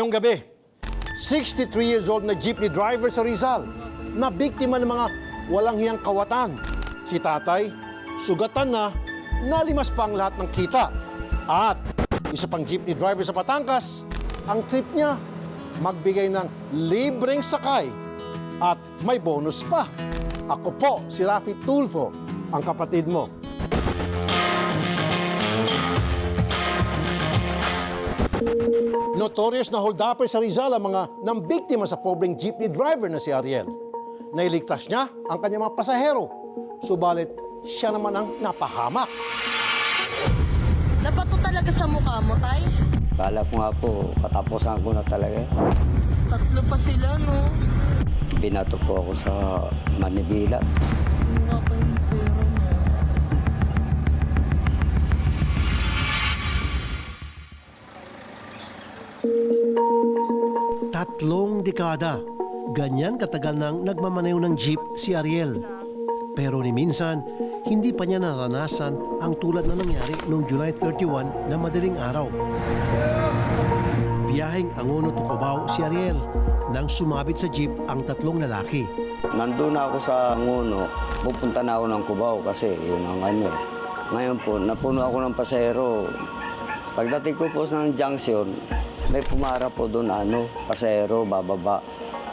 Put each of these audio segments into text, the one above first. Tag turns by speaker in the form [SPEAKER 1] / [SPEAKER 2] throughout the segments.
[SPEAKER 1] Ngayong gabi, 63 years old na jeepney driver sa Rizal na biktima ng mga walang hiyang kawatan. Si tatay, sugatan na, nalimas pa ang lahat ng kita. At isa pang jeepney driver sa Patangkas, ang trip niya, magbigay ng libreng sakay at may bonus pa. Ako po, si Rafi Tulfo, ang kapatid mo. Notorious na holdupper sa Rizal ang mga nang biktima sa pobreng jeepney driver na si Ariel. Nailigtas niya ang kanyang mga pasahero. Subalit, siya naman ang napahamak.
[SPEAKER 2] Nabato talaga sa mukha mo, Tay?
[SPEAKER 3] Kala ko nga po, katapusan ko na talaga.
[SPEAKER 2] Tatlo pa sila, no?
[SPEAKER 3] Binato po ako sa Manibila.
[SPEAKER 4] Tatlong dekada. Ganyan katagal nang nagmamaneho ng jeep si Ariel. Pero ni minsan, hindi pa niya naranasan ang tulad na nangyari noong July 31 na madaling araw. Biyaheng Angono to Cubao si Ariel nang sumabit sa jeep ang tatlong lalaki.
[SPEAKER 3] Nandun na ako sa Nguno, pupunta na ako ng Cubao kasi yun ang ano eh. Ngayon po, napuno ako ng pasahero. Pagdating ko po ng junction, may pumara po doon ano, pasahero, bababa.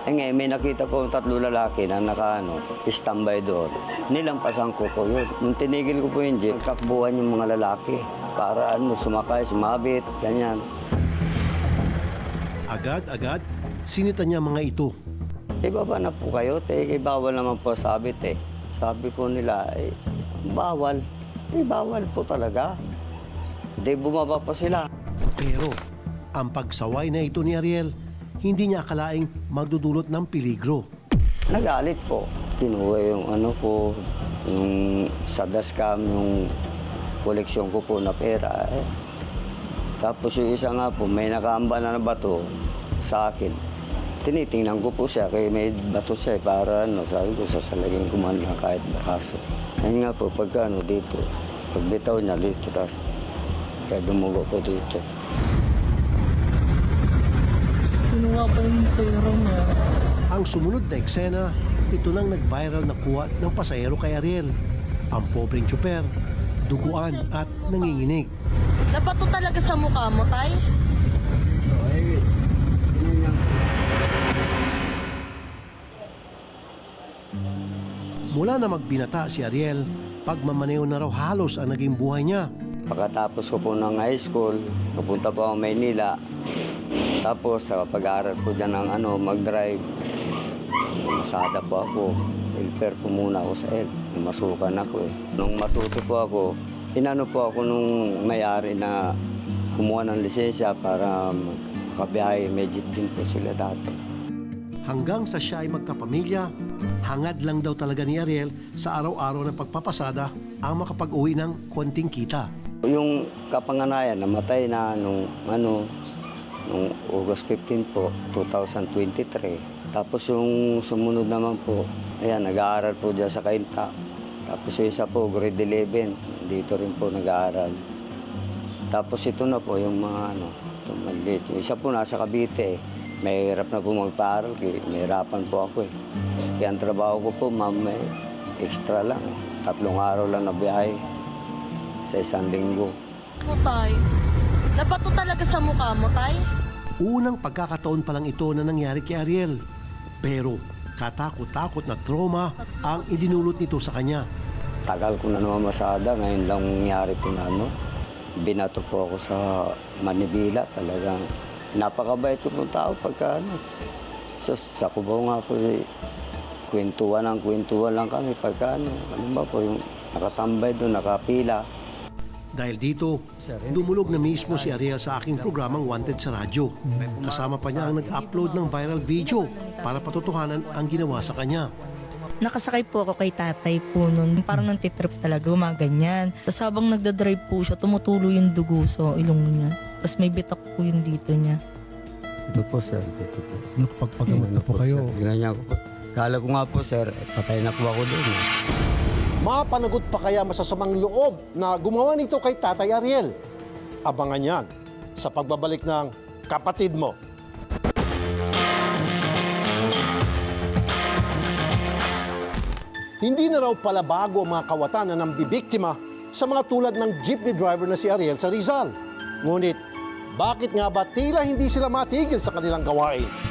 [SPEAKER 3] Eh ngayon, may nakita po tatlo lalaki na naka ano, standby doon. Nilampasan ko po yun. Nung tinigil ko po yung jeep, takbuhan yung mga lalaki para ano, sumakay, sumabit, ganyan.
[SPEAKER 4] Agad-agad, sinita niya mga ito.
[SPEAKER 3] Ibaba na po kayo, te. Eh, bawal naman po sabit eh. Sabi po nila, eh, bawal. Eh, bawal po talaga. Hindi bumaba pa sila.
[SPEAKER 4] Pero ang pagsaway na ito ni Ariel, hindi niya akalaing magdudulot ng peligro.
[SPEAKER 3] Nagalit po. Kinuha yung ano ko, yung sa dashcam, yung koleksyon ko po na pera. Eh. Tapos yung isa nga po, may nakaamba na na bato sa akin. Tinitingnan ko po siya, kaya may bato siya eh, para ano, sabi ko, sasalagin ko man lang kahit bakaso. Ayun nga po, pagka ano dito, pagbitaw niya dito, tapos kaya dumugo po dito.
[SPEAKER 2] Yung pera mo.
[SPEAKER 4] Ang sumunod na eksena, ito nang nag-viral na kuha ng pasahero kay Ariel. Ang pobreng tsuper, duguan at nanginginig.
[SPEAKER 2] Nabato talaga sa mukha mo, Tay?
[SPEAKER 4] Mula na magbinata si Ariel, pagmamaneho na raw halos ang naging buhay niya.
[SPEAKER 3] Pagkatapos ko po ng high school, pupunta po ako Maynila. Tapos sa pag-aaral ko dyan ng ano, mag-drive, masada po ako. Helper po muna ako sa L. Masukan ako eh. Nung matuto po ako, inano po ako nung may-ari na kumuha ng lisensya para makabiyahe. May jeep din po sila dati.
[SPEAKER 4] Hanggang sa siya ay magkapamilya, hangad lang daw talaga ni Ariel sa araw-araw ng pagpapasada ang makapag-uwi ng konting kita.
[SPEAKER 3] Yung kapanganayan, namatay na nung ano, nung August 15 po, 2023. Tapos yung sumunod naman po, ayan, nag-aaral po dyan sa Kainta. Tapos yung isa po, grade 11, dito rin po nag-aaral. Tapos ito na po, yung mga ano, ito maliit. Yung isa po nasa Cavite, eh. May hirap na po magpaaral, kaya may hirapan po ako eh. Kaya ang trabaho ko po, ma'am, may extra lang. eh. Tatlong araw lang na biyahe sa isang linggo.
[SPEAKER 2] Mo, Tay. Nabato talaga sa mukha mo, Tay?
[SPEAKER 4] Unang pagkakataon pa lang ito na nangyari kay Ariel. Pero katakot-takot na trauma ang idinulot nito sa kanya.
[SPEAKER 3] Tagal ko na naman masada, ngayon lang nangyari ito na ano. Binato po ako sa Manibila, talagang napakabait ko pong tao pagka ano. So, sa Cubao nga po, eh, kwentuhan ng kwentuhan lang kami pagka ano. Ano ba po, yung nakatambay doon, nakapila.
[SPEAKER 4] Dahil dito, dumulog na mismo si Ariel sa aking programang Wanted sa radyo. Kasama pa niya ang nag-upload ng viral video para patotohanan ang ginawa sa kanya.
[SPEAKER 5] Nakasakay po ako kay tatay po nun. Parang nantitrip talaga, gumaganyan. Tapos habang nagdadrive po siya, tumutulo yung dugo sa ilong niya. Tapos may bitak po yung dito niya.
[SPEAKER 3] Ito po, sir. Ito po.
[SPEAKER 6] Nakapagpagamot na po kayo.
[SPEAKER 3] Ko po. Kala ko nga po, sir, eh, patay na po ako doon. eh.
[SPEAKER 1] Mapanagot pa kaya masasamang loob na gumawa nito kay Tatay Ariel? Abangan yan sa pagbabalik ng kapatid mo. Hindi na raw pala bago ang mga kawatan na nambibiktima sa mga tulad ng jeepney driver na si Ariel sa Rizal. Ngunit, bakit nga ba tila hindi sila matigil sa kanilang gawain?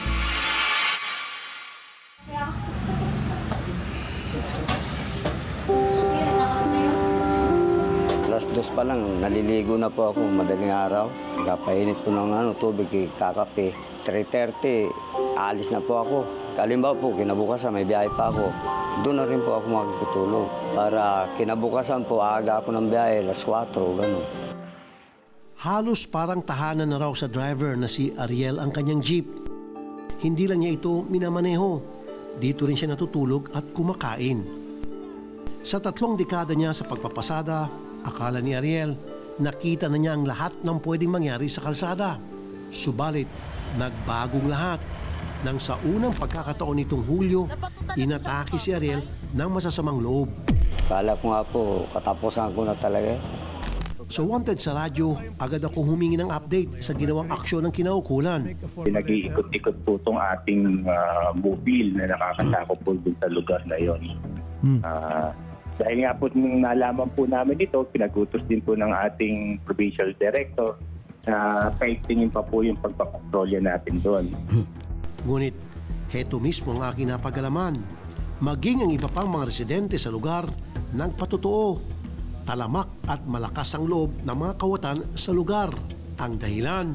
[SPEAKER 3] Dos pa lang, naliligo na po ako madaling araw. Kapainit po ng ano, tubig, eh, kakape. 3.30, alis na po ako. Kalimbawa po, kinabukasan may biyahe pa ako. Doon na rin po ako makikitulog. Para kinabukasan po, aga ako ng biyahe, alas 4, gano'n.
[SPEAKER 4] Halos parang tahanan na raw sa driver na si Ariel ang kanyang jeep. Hindi lang niya ito minamaneho. Dito rin siya natutulog at kumakain. Sa tatlong dekada niya sa pagpapasada, akala ni Ariel, nakita na niya ang lahat ng pwedeng mangyari sa kalsada. Subalit, nagbagong lahat. Nang sa unang pagkakataon nitong Hulyo, inatake si Ariel ng masasamang loob.
[SPEAKER 3] Kala ko nga po, katapusan ko na talaga.
[SPEAKER 4] So wanted sa radyo, agad akong humingi ng update sa ginawang aksyon ng kinaukulan.
[SPEAKER 6] Nag-iikot-ikot po itong ating ah, mobile na nakakatakot po dun sa lugar na yon. Ah, dahil nga po nung nalaman po namin ito, pinagutos din po ng ating provincial director na paigtingin pa po yung pagpapatrolya natin doon.
[SPEAKER 4] Ngunit, heto mismo ang aking napagalaman. Maging ang iba pang mga residente sa lugar, nagpatotoo. Talamak at malakas ang loob ng mga kawatan sa lugar. Ang dahilan,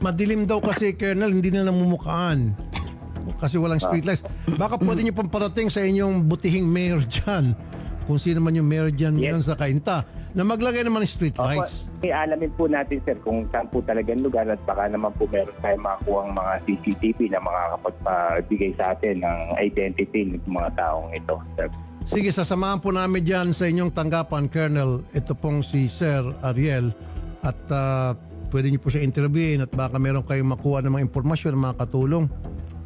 [SPEAKER 7] Madilim daw kasi, Colonel, hindi na namumukaan. Kasi walang streetlights. Baka pwede niyo pang parating sa inyong butihing mayor dyan. Kung sino man yung mayor dyan
[SPEAKER 6] Yes.
[SPEAKER 7] sa Kainta. Na maglagay naman ng
[SPEAKER 6] Opo,
[SPEAKER 7] streetlights.
[SPEAKER 6] eh, alamin po natin sir kung saan po talagang lugar at baka naman po meron tayong makakuha mga CCTV na makakapagbigay sa atin ng identity ng mga taong ito. Sir.
[SPEAKER 7] Sige, sasamahan po namin dyan sa inyong tanggapan, Colonel. Ito pong si Sir Ariel. At ah, pwede niyo po siya interviewin at baka meron kayong makuha ng mga impormasyon, mga katulong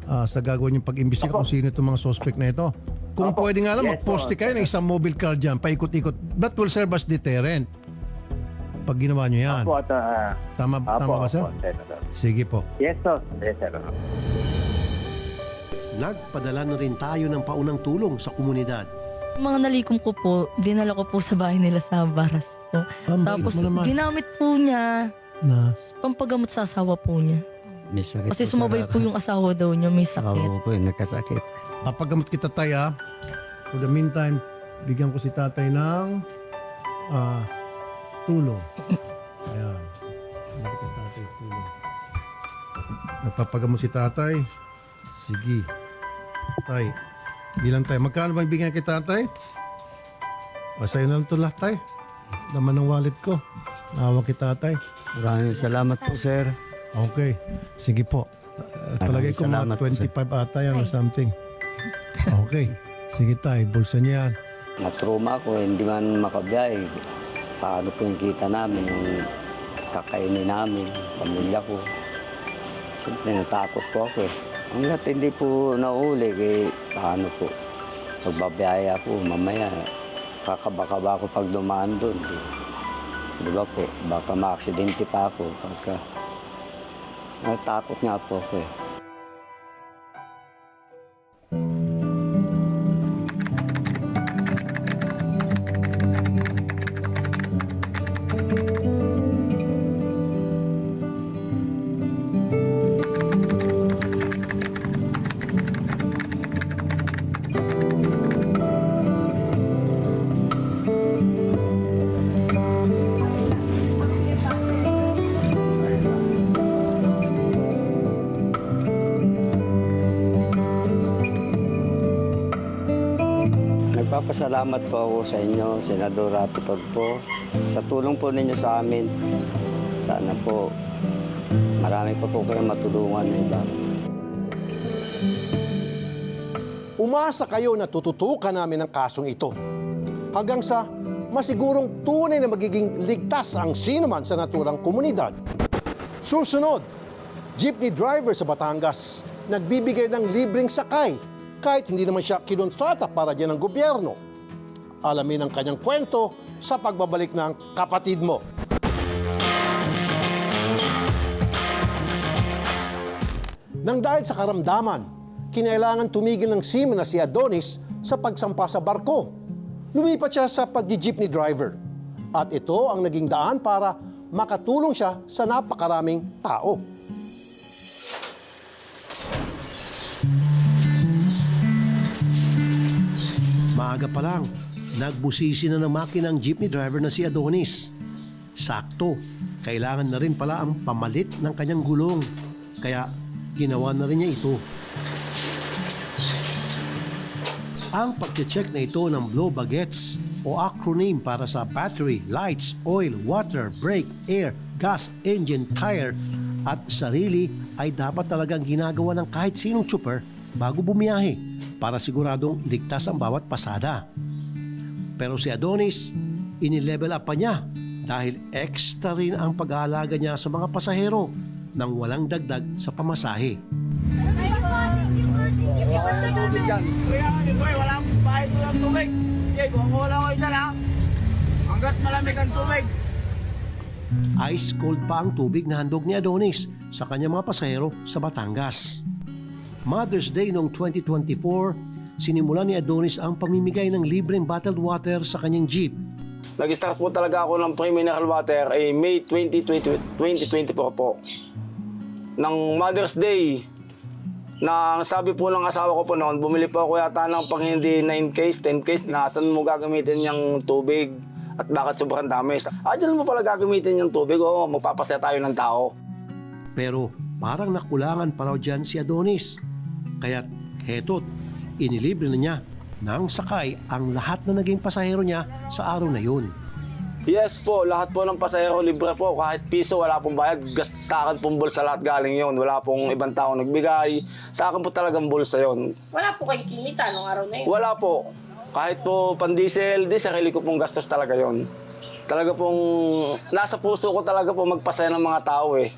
[SPEAKER 7] ah, sa gagawin yung pag-imbestiga kung sino itong mga suspect na ito. Kung
[SPEAKER 6] Opo.
[SPEAKER 7] pwede nga lang,
[SPEAKER 6] Yes,
[SPEAKER 7] mag-poste
[SPEAKER 6] po,
[SPEAKER 7] kayo ng isang mobile car dyan, paikot-ikot. That will serve as deterrent. Pag ginawa nyo yan.
[SPEAKER 6] Opo, at, ah,
[SPEAKER 7] Tama,
[SPEAKER 6] opo,
[SPEAKER 7] tama ba, sir?
[SPEAKER 6] opo, Senator.
[SPEAKER 7] Sige po.
[SPEAKER 6] Yes, sir. Yes, sir.
[SPEAKER 4] nagpadala na rin tayo ng paunang tulong sa komunidad.
[SPEAKER 5] Mga nalikom ko po, dinala ko po sa bahay nila sa Baras po.
[SPEAKER 7] Ang bait
[SPEAKER 5] Tapos
[SPEAKER 7] mo naman.
[SPEAKER 5] ginamit po niya
[SPEAKER 7] Na,
[SPEAKER 5] pampagamot sa asawa po niya.
[SPEAKER 3] May sakit
[SPEAKER 5] Kasi sumabay po yung asawa daw niya, may sakit.
[SPEAKER 3] Ako po, nagkasakit.
[SPEAKER 7] papagamot kita tay ah. For the meantime, bigyan ko si tatay ng ah, tulong. Ayan. Bigyan ko si tatay tulong. Nagpapagamot si tatay. Sige. Tay, bilang tayo. Magkano bang bigyan kay tatay? Pasa'yo na lang ito lahat tay. Laman ng wallet ko. Naawag kay tatay.
[SPEAKER 3] Maraming salamat po, sir.
[SPEAKER 7] Okay. Sige po. Uh, palagay ko mga
[SPEAKER 3] salamat po, sir.
[SPEAKER 7] 25 ata yan or something. Okay. Sige tay, bulsa niya yan.
[SPEAKER 3] Matruma ako, hindi man makabiyahe. Paano po yung kita namin, yung kakainin namin, pamilya ko. Siyempre, natakot po ako eh. Hanggat hindi po nauli, eh, paano po? Pagbabiyahe ako, mamaya, kakabaka ako pag dumaan doon. Di, di ba po? Baka maaksidente pa ako. Pagka, natakot nga po ako eh. Nagpapasalamat po ako sa inyo, Senador Rapitog po, sa tulong po ninyo sa amin. Sana po marami pa po kayong matulungan na iba.
[SPEAKER 1] Umasa kayo na tututukan namin ang kasong ito. Hanggang sa masigurong tunay na magiging ligtas ang sinuman sa naturang komunidad. Susunod, jeepney driver sa Batangas nagbibigay ng libreng sakay kahit hindi naman siya kinontrata para dyan ng gobyerno. Alamin ang kanyang kwento sa pagbabalik ng kapatid mo. Nang dahil sa karamdaman, kinailangan tumigil ng seaman na si Adonis sa pagsampa sa barko. Lumipat siya sa pag-jeepney driver. At ito ang naging daan para makatulong siya sa napakaraming tao.
[SPEAKER 4] Maaga pa lang, nagbusisi na ng makinang jeepney driver na si Adonis. Sakto, kailangan na rin pala ang pamalit ng kanyang gulong. Kaya ginawa na rin niya ito. Ang pagche-check na ito ng blow baguettes o acronym para sa battery, lights, oil, water, brake, air, gas, engine, tire at sarili ay dapat talagang ginagawa ng kahit sinong chopper bago bumiyahe para siguradong ligtas ang bawat pasada. Pero si Adonis, inilevel up pa niya dahil extra rin ang pag-aalaga niya sa mga pasahero nang walang dagdag sa pamasahe. Ice cold pa ang tubig na handog ni Adonis sa kanyang mga pasahero sa Batangas. Mother's Day noong 2024, sinimula ni Adonis ang pamimigay ng libreng bottled water sa kanyang jeep.
[SPEAKER 8] Nag-start po talaga ako ng pre-mineral water ay May 2020, 2024 po. Nang Mother's Day, na ang sabi po ng asawa ko po noon, bumili po ako yata ng pang hindi 9 case, 10 case, na saan mo gagamitin yung tubig at bakit sobrang dami. Ah, dyan mo pala gagamitin yung tubig, o magpapasaya tayo ng tao.
[SPEAKER 4] Pero parang nakulangan pa raw dyan si Adonis. Kaya't heto't inilibre na niya nang sakay ang lahat na naging pasahero niya sa araw na yun.
[SPEAKER 8] Yes po, lahat po ng pasahero libre po. Kahit piso, wala pong bayad. Gast sa akin pong bulsa lahat galing yon. Wala pong ibang tao nagbigay. Sa akin po talagang bulsa yon.
[SPEAKER 2] Wala po kayong kinita nung araw na yun.
[SPEAKER 8] Wala po. Kahit po pan-diesel, di sarili ko pong gastos talaga yon. Talaga pong nasa puso ko talaga po magpasaya ng mga tao eh.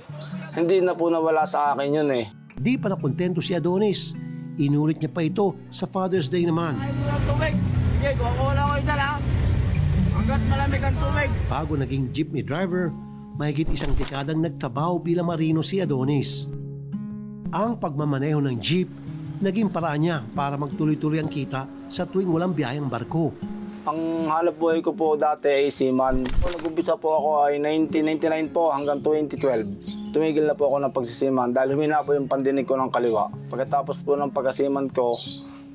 [SPEAKER 8] Hindi na po nawala sa akin yun eh.
[SPEAKER 4] Di pa nakontento si Adonis. Inulit niya pa ito sa Father's Day naman.
[SPEAKER 9] Ko ng tubig. Ko lang, hanggat malamig ang tubig.
[SPEAKER 4] Bago naging jeepney driver, mahigit isang dekadang nagtrabaho bilang marino si Adonis. Ang pagmamaneho ng jeep, naging paraan niya para magtuloy-tuloy ang kita sa tuwing walang biyayang barko.
[SPEAKER 8] Ang halap buhay ko po dati ay seaman. Nag-umpisa po ako ay 1999 po hanggang 2012. Tumigil na po ako ng pagsisiman dahil humina po yung pandinig ko ng kaliwa. Pagkatapos po ng pagkasiman ko,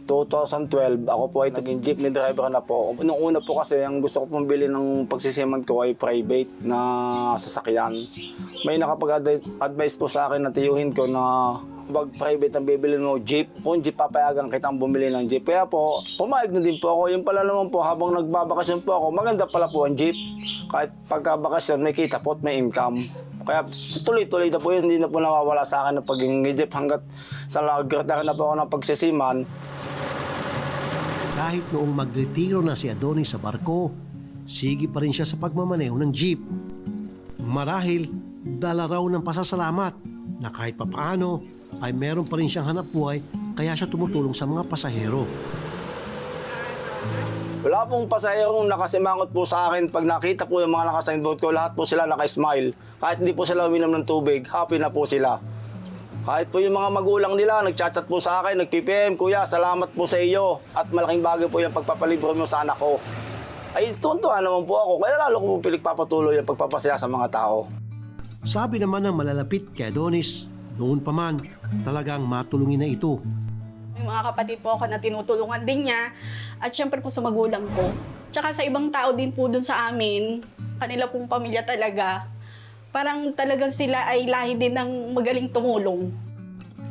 [SPEAKER 8] 2012, ako po ay naging jeepney driver na po. Nung una po kasi, ang gusto ko pong bilhin ng pagsisiman ko ay private na sasakyan. May nakapag-advise po sa akin na tiyuhin ko na wag private ang bibili mo jeep. Kung jeep papayagan kitang bumili ng jeep. Kaya po, pumayag na din po ako. Yung pala naman po, habang nagbabakasyon po ako, maganda pala po ang jeep. Kahit pagkabakasyon, may kita po at may income. Kaya tuloy-tuloy na po yun, hindi na po nawawala sa akin ng pagiging jeep hanggat sa lagrata na po ako ng pagsisiman.
[SPEAKER 4] Kahit noong magretiro na si Adonis sa barko, sige pa rin siya sa pagmamaneho ng jeep. Marahil, dala raw ng pasasalamat na kahit papaano ay meron pa rin siyang hanap buhay kaya siya tumutulong sa mga pasahero.
[SPEAKER 8] Wala pong pasahero nakasimangot po sa akin. Pag nakita po yung mga nakasignboard ko, lahat po sila naka-smile. Kahit hindi po sila uminom ng tubig, happy na po sila. Kahit po yung mga magulang nila, nagchat-chat po sa akin, nag-PPM, Kuya, salamat po sa iyo. At malaking bagay po yung pagpapalibre mo sa anak ko. Ay, tuntua naman po ako. Kaya lalo ko po pinagpapatuloy yung pagpapasaya sa mga tao.
[SPEAKER 4] Sabi naman ng malalapit kay Adonis, noon pa man, talagang matulungin na ito.
[SPEAKER 10] May mga kapatid po ako na tinutulungan din niya. At syempre po sa magulang ko. Tsaka sa ibang tao din po dun sa amin, kanila pong pamilya talaga. Parang talagang sila ay lahi din ng magaling tumulong.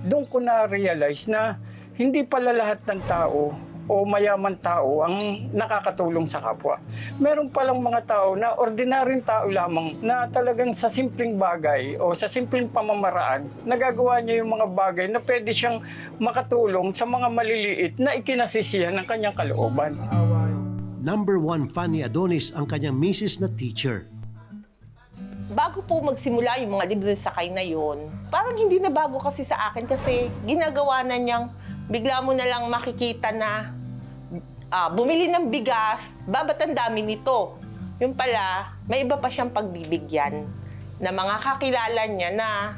[SPEAKER 9] Doon ko na-realize na hindi pala lahat ng tao o mayaman tao ang nakakatulong sa kapwa. Meron palang mga tao na ordinaryong tao lamang na talagang sa simpleng bagay o sa simpleng pamamaraan, nagagawa niya yung mga bagay na pwede siyang makatulong sa mga maliliit na ikinasisiyan ng kanyang kalooban.
[SPEAKER 4] Number one fan ni Adonis ang kanyang misis na teacher.
[SPEAKER 11] bago po magsimula yung mga libre sakay na yon, parang hindi na bago kasi sa akin kasi ginagawa na niyang bigla mo na lang makikita na ah, bumili ng bigas, babat ang dami nito. Yung pala, may iba pa siyang pagbibigyan na mga kakilala niya na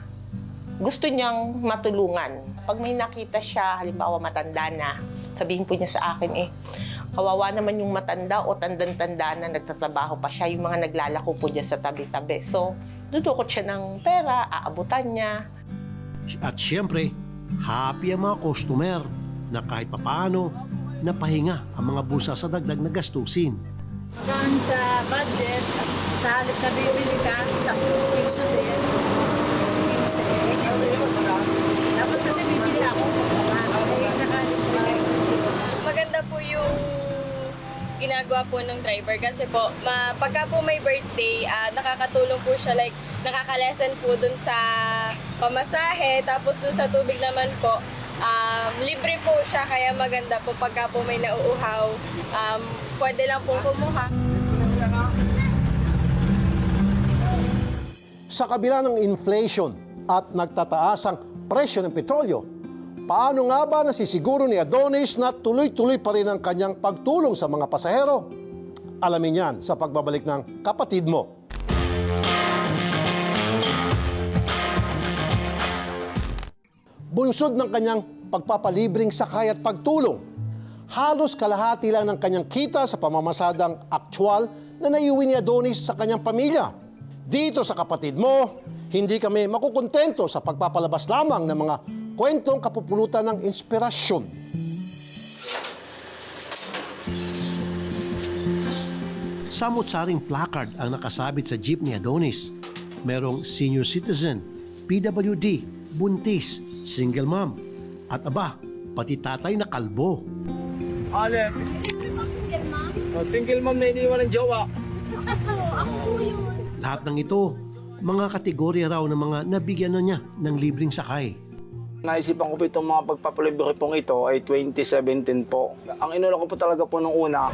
[SPEAKER 11] gusto niyang matulungan. Pag may nakita siya, halimbawa matanda na, sabihin po niya sa akin eh, kawawa naman yung matanda o tandan-tanda na nagtatrabaho pa siya, yung mga naglalako po dyan sa tabi-tabi. So, dudukot siya ng pera, aabutan niya.
[SPEAKER 4] At siyempre, happy ang mga customer na kahit papaano, napahinga ang mga bulsa sa dagdag na gastusin.
[SPEAKER 2] Hanggang sa budget, sa halip na bibili ka, sa piso din. Eh, dapat kasi bibili ako.
[SPEAKER 12] Maganda po yung ginagawa po ng driver kasi po ma, pagka po may birthday ah, nakakatulong po siya like nakaka-lesson po dun sa pamasahe tapos dun sa tubig naman po um, libre po siya kaya maganda po pagka po may nauuhaw um, pwede lang pong kumuha.
[SPEAKER 1] Sa kabila ng inflation at nagtataasang presyo ng petrolyo, paano nga ba nasisiguro ni Adonis na tuloy-tuloy pa rin ang kanyang pagtulong sa mga pasahero? Alamin yan sa pagbabalik ng kapatid mo. Bunsod ng kanyang pagpapalibring sakay at pagtulong, halos kalahati lang ng kanyang kita sa pamamasadang aktwal na naiuwi ni Adonis sa kanyang pamilya. Dito sa kapatid mo, hindi kami makukontento sa pagpapalabas lamang ng mga kwentong kapupulutan ng inspirasyon.
[SPEAKER 4] Samot-saring placard ang nakasabit sa jeep ni Adonis. Merong senior citizen, PWD, buntis, single mom, at aba, pati tatay na kalbo.
[SPEAKER 8] Alin? Oh, single mom na iniwan ng jowa.
[SPEAKER 4] Lahat ng ito, mga kategorya raw ng mga nabigyan na niya ng libreng sakay.
[SPEAKER 8] Naisipan ko po itong mga pagpapalibre pong ito ay 2017 po. Ang inuna ko po talaga po nung una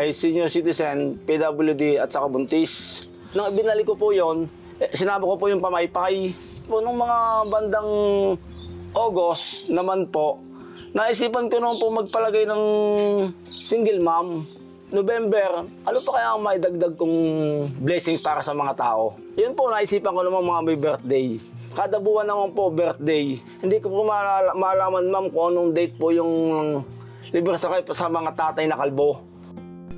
[SPEAKER 8] ay senior citizen, PWD at saka buntis. Nang ibinalik ko po yon, eh, sinabi ko po yung pamaypay. Po nung mga bandang August naman po, naisipan ko naman po magpalagay ng single mom. November, ano pa kaya ang maidagdag kong blessings para sa mga tao? Yun po, naisipan ko naman mga may birthday. Kada buwan naman po, birthday. Hindi ko po maalala- maalaman, ma'am, kung anong date po yung libre sakay pa sa mga tatay na kalbo.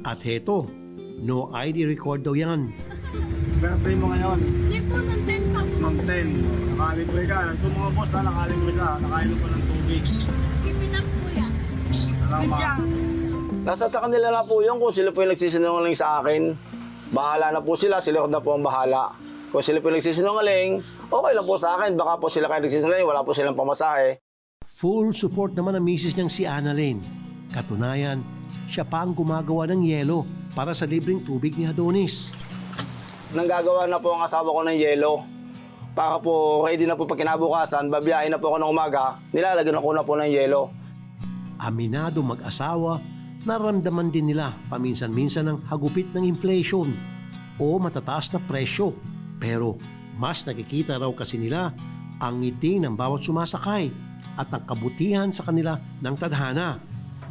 [SPEAKER 4] At heto, no ID record daw yan.
[SPEAKER 8] Birthday mo ngayon?
[SPEAKER 2] Hindi po, ng 10 pa.
[SPEAKER 8] Ma'am 10. Nakalibre ka. Ito mga boss na nakalibre sa. Nakainom ko ng tubig.
[SPEAKER 2] Keep it up, kuya.
[SPEAKER 8] Salamat. Nasa sa kanila na po yun kung sila po yung nagsisinungaling sa akin. Bahala na po sila, sila na po ang bahala. Kung sila po nagsisinungaling, okay lang po sa akin. Baka po sila kayo nagsisinungaling, wala po silang pamasahe.
[SPEAKER 4] Full support naman ang misis niyang si Annalyn. Katunayan, siya pa ang gumagawa ng yelo para sa libreng tubig ni Adonis.
[SPEAKER 8] Nanggagawa na po ang asawa ko ng yelo. Para po ready na po pag kinabukasan, babiyahin na po ako ng umaga, nilalagyan ako na po ng yelo.
[SPEAKER 4] Aminado mag-asawa, naramdaman din nila paminsan-minsan ng hagupit ng inflation o matataas na presyo. Pero mas nakikita raw kasi nila ang ngiti ng bawat sumasakay at ang kabutihan sa kanila ng tadhana.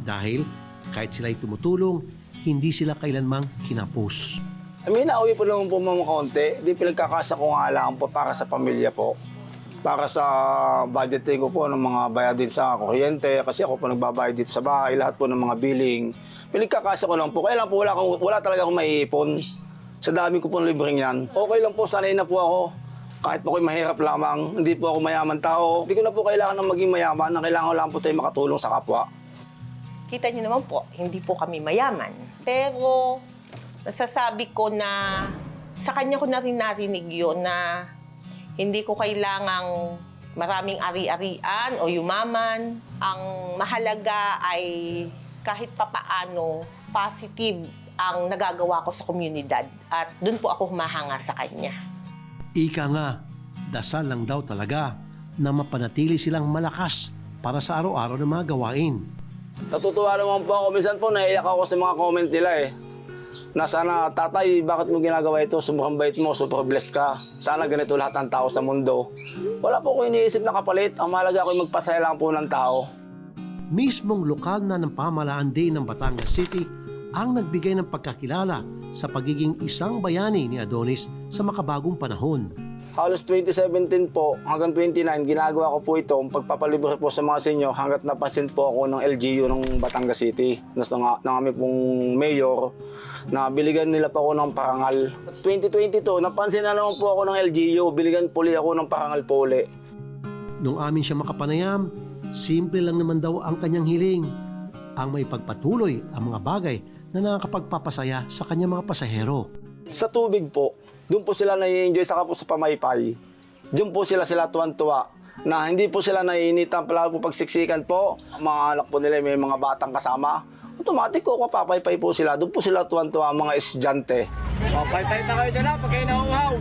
[SPEAKER 4] Dahil kahit sila'y tumutulong, hindi sila kailanmang kinapos.
[SPEAKER 8] I mean, nauwi po naman po mga konti. Di pinagkakasa ko nga lang po para sa pamilya po. Para sa budgeting ko po ng mga bayad din sa kuryente. Kasi ako po nagbabayad dito sa bahay. Lahat po ng mga billing. Pinagkakasa ko lang po. Kaya lang po wala, akong, wala talaga akong maiipon. Sa dami ko po ng libreng yan. Okay lang po, sanay na po ako. Kahit po ako'y mahirap lamang, hindi po ako mayaman tao. Hindi ko na po kailangan ng maging mayaman. Ang kailangan ko lang po tayo makatulong sa kapwa.
[SPEAKER 11] Kita niyo naman po, hindi po kami mayaman. Pero nasasabi ko na sa kanya ko na rin narinig yun na hindi ko kailangang maraming ari-arian o yumaman. Ang mahalaga ay kahit papaano positive ang nagagawa ko sa komunidad at doon po ako humahanga sa kanya.
[SPEAKER 4] Ika nga, dasal lang daw talaga na mapanatili silang malakas para sa araw-araw na mga gawain.
[SPEAKER 8] Natutuwa naman po ako. Minsan po naiiyak ako sa mga comment nila eh. Na sana, tatay, bakit mo ginagawa ito? Sobrang bait mo, super blessed ka. Sana ganito lahat ng tao sa mundo. Wala po ko iniisip na kapalit. Ang mahalaga ko magpasaya lang po ng tao.
[SPEAKER 4] Mismong lokal na ng pamalaan din ng Batangas City ang nagbigay ng pagkakilala sa pagiging isang bayani ni Adonis sa makabagong panahon.
[SPEAKER 8] Halos 2017 po hanggang 29, ginagawa ko po ito pagpapalibre po sa mga senyo hanggat napansin po ako ng LGU ng Batangas City. Nas ng, ng aming pong mayor na biligan nila pa ako ng parangal. 2022, napansin na naman po ako ng LGU, biligan puli ako ng parangal po uli.
[SPEAKER 4] Nung amin siya makapanayam, simple lang naman daw ang kanyang hiling. Ang may pagpatuloy ang mga bagay na nakakapagpapasaya sa kanyang mga pasahero.
[SPEAKER 8] Sa tubig po, doon po sila nai-enjoy saka po sa pamaypay. Doon po sila sila tuwan-tuwa na hindi po sila naiinitan pala po pagsiksikan po. Mga anak po nila may mga batang kasama. Automatic ko papaypay po sila. Doon po sila tuwan-tuwa mga estudyante.
[SPEAKER 9] Papaypay na kayo dyan ha, pag kayo nauhaw.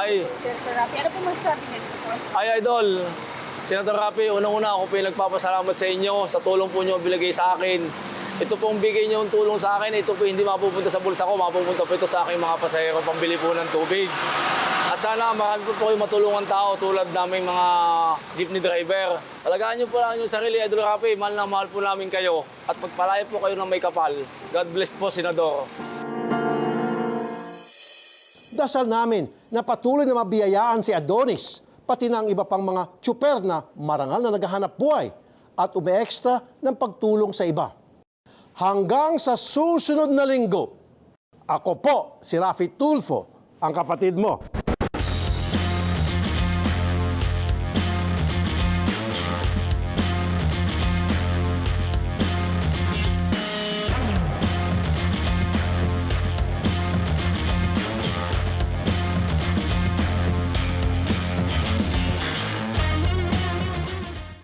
[SPEAKER 8] Ay,
[SPEAKER 2] Senator Rafi, ano po masasabi niyo dito?
[SPEAKER 8] ay idol. Senator Rapi, unang-una ako po yung nagpapasalamat sa inyo sa tulong po nyo binigay sa akin. Ito pong bigay nyo yung tulong sa akin, ito po hindi mapupunta sa bulsa ko, mapupunta po ito sa aking mga pasahero pambili po ng tubig. At sana mahal po po kayo matulungan tao tulad naming mga jeepney driver. Alagaan nyo po lang yung sarili, Idol Rapi. Mahal na mahal po namin kayo. At pagpalaya po kayo ng may kapal. God bless po, Senador.
[SPEAKER 1] Dasal namin na patuloy na mabiyayaan si Adonis, pati ng iba pang mga tsuper na marangal na naghahanap buhay at umeextra ng pagtulong sa iba. Hanggang sa susunod na linggo, ako po si Rafi Tulfo, ang kapatid mo.